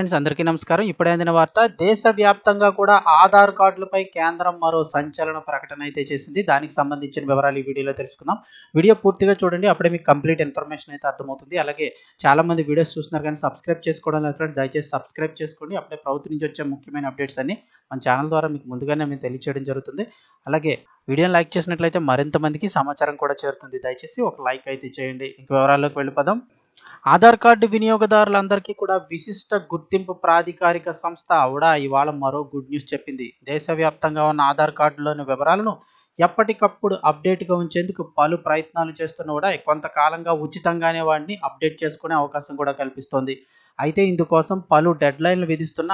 Friends అందరికీ నమస్కారం. ఇప్పుడే అందిన వార్త దేశవ్యాప్తంగా కూడా ఆధార్ కార్డులపై కేంద్రం మరో సంచలన ప్రకటన అయితే చేసింది. దానికి సంబంధించిన వివరాలు ఈ వీడియోలో తెలుసుకుందాం. వీడియో పూర్తిగా చూడండి అప్పుడే మీకు కంప్లీట్ ఇన్ఫర్మేషన్ అయితే అర్థమవుతుంది. అలాగే చాలా మంది వీడియోస్ చూస్తున్నారు కానీ సబ్స్క్రైబ్ చేసుకోవడం లేదు ఫ్రెండ్స్. దయచేసి సబ్స్క్రైబ్ చేసుకోండి. అప్పుడే ప్రభుత్వం నుంచి వచ్చే ముఖ్యమైన అప్డేట్స్ అన్ని మన ఛానల్ ద్వారా మీకు ముందుగానే మేము తెలియచేయడం జరుగుతుంది. అలాగే వీడియోని లైక్ చేసినట్లయితే మరింత మందికి సమాచారం కూడా చేరుతుంది. దయచేసి ఒక లైక్ అయితే చేయండి. ఇంక వివరాల్లోకి వెళ్ళిపోదాం. ఆధార్ కార్డు వినియోగదారులందరికీ కూడా విశిష్ట గుర్తింపు ప్రాధికారిక సంస్థ కూడా ఇవాళ మరో గుడ్ న్యూస్ చెప్పింది. దేశవ్యాప్తంగా ఉన్న ఆధార్ కార్డులోని వివరాలను ఎప్పటికప్పుడు అప్డేట్గా ఉంచేందుకు పలు ప్రయత్నాలు చేస్తున్న కూడా కొంతకాలంగా ఉచితంగానే వాడిని అప్డేట్ చేసుకునే అవకాశం కూడా కల్పిస్తోంది. అయితే ఇందుకోసం పలు డెడ్లైన్లు విధిస్తున్న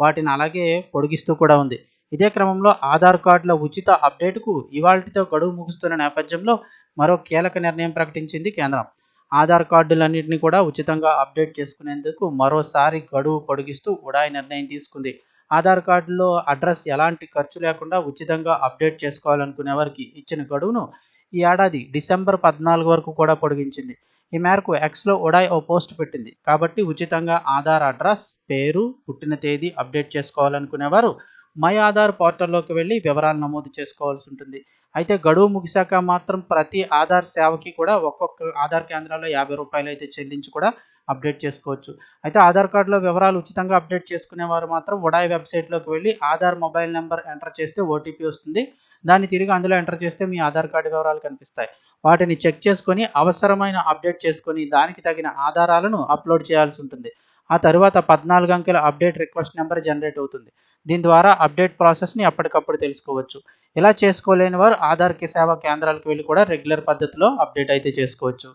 వాటిని అలాగే పొడిగిస్తూ కూడా ఉంది. ఇదే క్రమంలో ఆధార్ కార్డుల ఉచిత అప్డేట్కు ఇవాళతో గడువు ముగుస్తున్న నేపథ్యంలో మరో కీలక నిర్ణయం ప్రకటించింది కేంద్రం. ఆధార్ కార్డులన్నింటినీ కూడా ఉచితంగా అప్డేట్ చేసుకునేందుకు మరోసారి గడువు పొడిగిస్తూ ఉడాయ్ నిర్ణయం తీసుకుంది. ఆధార్ కార్డులో అడ్రస్ ఎలాంటి ఖర్చు లేకుండా ఉచితంగా అప్డేట్ చేసుకోవాలనుకునే వారికి ఇచ్చిన గడువును ఈ ఏడాది డిసెంబర్ పద్నాలుగు వరకు కూడా పొడిగించింది. ఈ మేరకు ఎక్స్లో ఉడాయ్ ఓ పోస్ట్ పెట్టింది. కాబట్టి ఉచితంగా ఆధార్ అడ్రస్ పేరు పుట్టిన తేదీ అప్డేట్ చేసుకోవాలనుకునేవారు మై ఆధార్ పోర్టల్లోకి వెళ్ళి వివరాలు నమోదు చేసుకోవాల్సి ఉంటుంది. అయితే గడువు ముగిశాక మాత్రం ప్రతి ఆధార్ సేవకి కూడా ఒక్కొక్క ఆధార్ కేంద్రాల్లో యాభై రూపాయలు అయితే చెల్లించి కూడా అప్డేట్ చేసుకోవచ్చు. అయితే ఆధార్ కార్డులో వివరాలు ఉచితంగా అప్డేట్ చేసుకునే వారు మాత్రం ఉడాయ్ వెబ్సైట్లోకి వెళ్ళి ఆధార్ మొబైల్ నెంబర్ ఎంటర్ చేస్తే ఓటీపీ వస్తుంది. దాన్ని తిరిగి అందులో ఎంటర్ చేస్తే మీ ఆధార్ కార్డు వివరాలు కనిపిస్తాయి. వాటిని చెక్ చేసుకొని అవసరమైన అప్డేట్ చేసుకొని దానికి తగిన ఆధారాలను అప్లోడ్ చేయాల్సి ఉంటుంది. ఆ తర్వాత పద్నాలుగు అంకెల అప్డేట్ రిక్వెస్ట్ నెంబర్ జనరేట్ అవుతుంది. దీని ద్వారా అప్డేట్ ప్రాసెస్ని ఎప్పటికప్పుడు తెలుసుకోవచ్చు. ఇలా చేసుకోలేని వారు ఆధార్ సేవా కేంద్రాలకు వెళ్ళి కూడా రెగ్యులర్ పద్ధతిలో అప్డేట్ అయితే చేసుకోవచ్చు.